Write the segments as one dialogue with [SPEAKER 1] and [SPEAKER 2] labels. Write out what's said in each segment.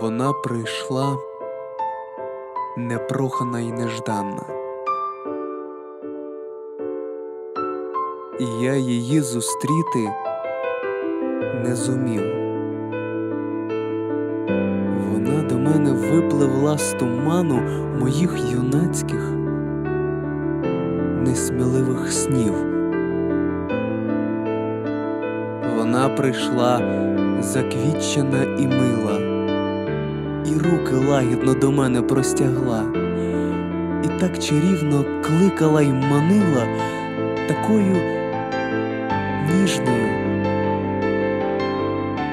[SPEAKER 1] Вона прийшла непрохана й нежданна. І я її зустріти не зумів. Вона до мене випливла з туману моїх юнацьких несміливих снів. Вона прийшла заквітчена і мила, і руки лагідно до мене простягла, і так чарівно кликала й манила такою ніжною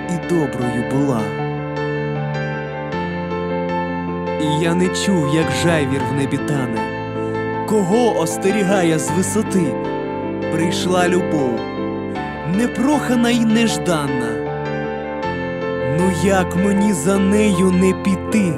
[SPEAKER 1] і доброю була. І я не чув, як жайвір в небі тане, кого остерігає з висоти. Прийшла любов, непрохана й нежданна. Як мені за нею не піти?